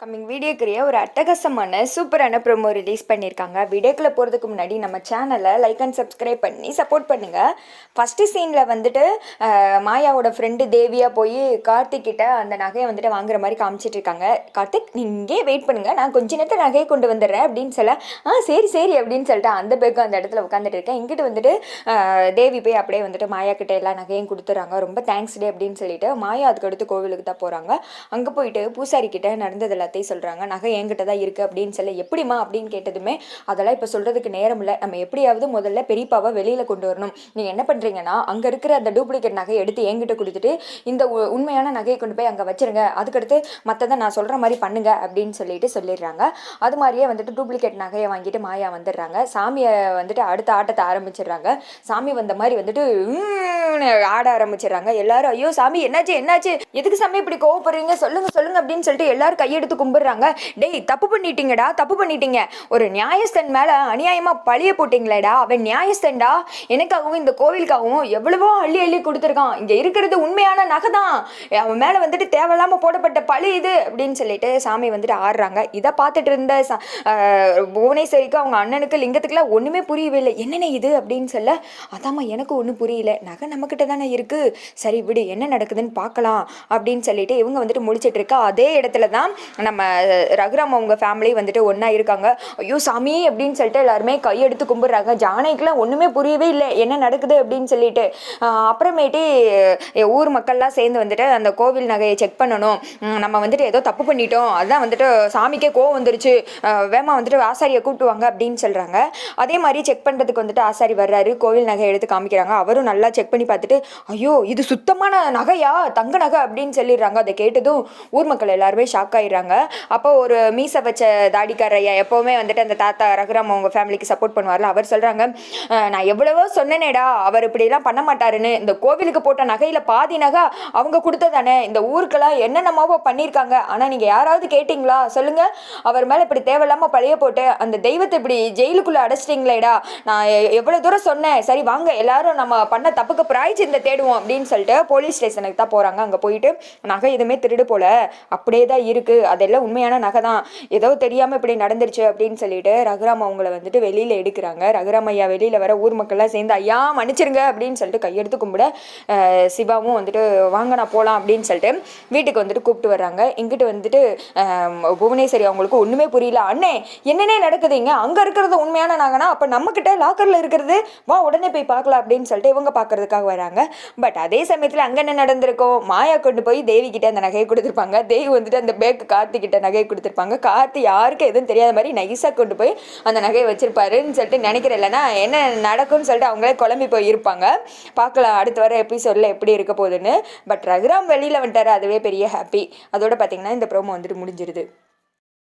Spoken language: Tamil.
கம்மிங் வீடியோக்குரிய ஒரு அட்டகாசமான சூப்பரான ப்ரொமோ ரிலீஸ் பண்ணியிருக்காங்க வீடியோக்குள்ளே போகிறதுக்கு முன்னாடி நம்ம சேனலை லைக் அண்ட் சப்ஸ்கிரைப் பண்ணி சப்போர்ட் பண்ணுங்கள் ஃபஸ்ட்டு சீனில் வந்துட்டு மாயாவோட ஃப்ரெண்டு தேவியாக போய் கார்த்திக் கிட்ட அந்த நகையை வந்துட்டு வாங்குற மாதிரி காமிச்சிட்டு இருக்காங்க. கார்த்திக் நீங்கே வெயிட் பண்ணுங்கள் நான் கொஞ்ச நேரத்தில் நகையை கொண்டு வந்துடுறேன் அப்படின்னு சொல்ல ஆ சரி சரி அப்படின்னு சொல்லிட்டு அந்த பேக்கும் அந்த இடத்துல உட்காந்துட்டு இருக்கேன். இங்கிட்டு வந்துட்டு தேவி போய் அப்படியே வந்துட்டு மாயா கிட்ட எல்லா நகையும் கொடுத்துறாங்க. ரொம்ப தேங்க்ஸ் டே அப்படின்னு சொல்லிட்டு மாயா அதுக்கு அடுத்து கோவிலுக்கு தான் போகிறாங்க அங்கே போயிட்டு பூசாரி கிட்ட நடந்ததில் எல்லாத்தையும் சொல்கிறாங்க நகை என்கிட்ட தான் இருக்குது அப்படின்னு சொல்லி எப்படிம்மா அப்படின்னு கேட்டதுமே அதெல்லாம் இப்போ சொல்கிறதுக்கு நேரம் இல்லை. நம்ம எப்படியாவது முதல்ல பெரியப்பாவை வெளியில் கொண்டு வரணும். நீங்கள் என்ன பண்ணுறீங்கன்னா அங்கே இருக்கிற அந்த டூப்ளிகேட் நகையை எடுத்து என்கிட்ட கொடுத்துட்டு இந்த உ- உண்மையான நகையை கொண்டு போய் அங்கே வச்சிருங்க. அதுக்கடுத்து மற்றதை நான் சொல்கிற மாதிரி பண்ணுங்க அப்படின்னு சொல்லிட்டு சொல்லிடுறாங்க. அது மாதிரியே வந்துட்டு டூப்ளிகேட் நகையை வாங்கிட்டு மாயா வந்துடுறாங்க. சாமியை வந்துட்டு அடுத்த ஆட்டத்தை ஆரம்பிச்சிடுறாங்க. சாமி வந்த மாதிரி வந்துட்டு ஆட ஆரம்பிச்சிடுறாங்க. எல்லாரும் ஐயோ சாமி என்னாச்சு என்னாச்சு? எதுக்கு சாமி இப்படி கோவப்படுறீங்க? சொல்லுங்க சொல்லுங்க அப்படின்னு சொல்லிட்டு எல்லாரும் கையெடுத்து கும்பிடுறாங்க. டேய் தப்பு பண்ணிட்டீங்கடா தப்பு பண்ணிட்டீங்க. ஒரு நியாயஸ்தன் மேல அநியாயமா பழிய போட்டீங்களேடா. அவன் நியாயஸ்தன்டா. எனக்காகவும் இந்த கோவிலுக்காகவும் எவ்வளவோ அள்ளி அள்ளி கொடுத்துருக்கான். இங்க இருக்கிறது உண்மையான நகை தான் அவன் மேல வந்துட்டு தேவையில்லாம போடப்பட்ட பழி இது அப்படின்னு சொல்லிட்டு சாமி வந்துட்டு ஆடுறாங்க. இதை பார்த்துட்டு இருந்த புவனேஸ்வரிக்கு அவங்க அண்ணனுக்கு லிங்கத்துக்குலாம் ஒண்ணுமே புரியவே இல்லை என்னென்ன இது? அப்படின்னு சொல்ல அதாம்மா எனக்கு ஒன்றும் புரியல. நகை நம்மக்கிட்ட தானே இருக்கு. சரி விடு என்ன நடக்குதுன்னு பார்க்கலாம். அப்படின்னு சொல்லிட்டு இவங்க வந்துட்டு முடிச்சிட்டு இருக்கா அதே இடத்துல தான் நம்ம ரகுராம் அவங்க ஃபேமிலி வந்துட்டு ஒன்றா இருக்காங்க. ஐயோ சாமி அப்படின்னு சொல்லிட்டு எல்லாருமே கையெடுத்து கும்பிட்றாங்க. ஜானகிக்குலாம் ஒன்றுமே புரியவே இல்லை. என்ன நடக்குது அப்படின்னு சொல்லிட்டு. அப்புறமேட்டு ஊர் மக்கள்லாம் சேர்ந்து வந்துட்டு அந்த கோவில் நகையை செக் பண்ணணும். நம்ம வந்துட்டு ஏதோ தப்பு பண்ணிட்டோம். அதுதான் வந்துட்டு சாமிக்கே கோவம் வந்துருச்சு. வேமா வந்துட்டு ஆசாரியை கூப்பிட்டுவாங்க அப்படின்னு சொல்கிறாங்க அதே மாதிரி செக் பண்ணுறதுக்கு வந்துட்டு ஆசாரி வர்றாரு. கோவில் நகை எடுத்து காமிக்கிறாங்க. அவரும் நல்லா செக் பண்ணி பார்த்துட்டு ஐயோ இது சுத்தமான நகையா? தங்க நகை? அப்படின்னு சொல்லிடுறாங்க. அதை கேட்டதும் ஊர் மக்கள் எல்லாருமே ஷாக் ஆயிடுறாங்க. அப்போ ஒரு மீசை வச்ச தாடிக்கார ஐயா எப்போவுமே வந்துட்டு அந்த தாத்தா ரகுராம் அவங்க ஃபேமிலிக்கு சப்போர்ட் பண்ணுவார்ல அவர் சொல்கிறாங்க நான் எவ்வளவோ சொன்னேனேடா அவர் இப்படிலாம் பண்ண மாட்டாருன்னு இந்த கோவிலுக்கு போட்ட நகையில் பாதி நகை அவங்க கொடுத்ததானே இந்த ஊருக்கெல்லாம் என்னென்னமாவோ பண்ணியிருக்காங்க ஆனால் நீங்கள் யாராவது கேட்டிங்களா? சொல்லுங்கள் அவர் மேலே இப்படி தேவையில்லாமல் பழைய போட்டு அந்த தெய்வத்தை இப்படி ஜெயிலுக்குள்ளே அடைச்சிட்டிங்களேடா நான் எவ்வளோ தூரம் சொன்னேன் சரி வாங்க எல்லாரும் நம்ம பண்ண தப்புக்கு பிராய்ச்சிந்த தேடுவோம் அப்படின்னு சொல்லிட்டு போலீஸ் ஸ்டேஷனுக்கு தான் போகிறாங்க அங்கே போயிட்டு நகை எதுவுமே திருடு போல அப்படியே தான் இருக்குது அதெல்லாம் உண்மையான நகை தான் ஏதோ தெரியாமல் இப்படி நடந்துருச்சு அப்படின்னு சொல்லிட்டு ரகுராம் அவங்கள வந்துட்டு வெளியில் எடுக்கிறாங்க. ரகுராம் ஐயா வெளியில் வர ஊர் மக்கள்லாம் சேர்ந்து ஐயா மன்னிச்சிருங்க அப்படின்னு சொல்லிட்டு கையெடுத்து கும்பிட சிவாவும் வந்துட்டு வாங்க நான் போகலாம் அப்படின்னு சொல்லிட்டு வீட்டுக்கு வந்துட்டு கூப்பிட்டு வர்றாங்க. இங்கிட்டு வந்துட்டு புவனேஸ்வரி அவங்களுக்கு ஒன்றுமே புரியல. அண்ணே என்னென்ன நடக்குதுங்க? அங்கே இருக்கிறது உண்மையான நகைனா அப்போ நம்மக்கிட்ட லாக்கரில் இருக்கிறது? வா உடனே போய் பார்க்கலாம் அப்படின்னு சொல்லிட்டு இவங்க பார்க்கறதுக்காக வராங்க. பட் அதே சமயத்தில் அங்கே என்ன நடந்திருக்கோம்? மாயா கொண்டு போய் தேவி கிட்ட அந்த நகையை கொடுத்துருப்பாங்க. தேவி வந்துட்டு அந்த பேக் கார்த்தி கிட்ட நகையை கொடுத்துருப்பாங்க. கார்த்தி யாருக்கும் எதுவும் தெரியாத மாதிரி நைஸாக கொண்டு போய் அந்த நகையை வச்சிருப்பாருன்னு சொல்லிட்டு நினைக்கிறேன். இல்லைன்னா என்ன நடக்கும்னு சொல்லிட்டு அவங்களே குழம்பி போய் இருப்பாங்க பார்க்கலாம் அடுத்து வர எபிசோடில் எப்படி இருக்க போகுதுன்னு. பட் ரகுராம் வெளியில் வந்துட்டார் அதுவே பெரிய ஹாப்பி அதோட பார்த்தீங்கன்னா இந்த ப்ரோமோ வந்துட்டு முடிஞ்சிருது.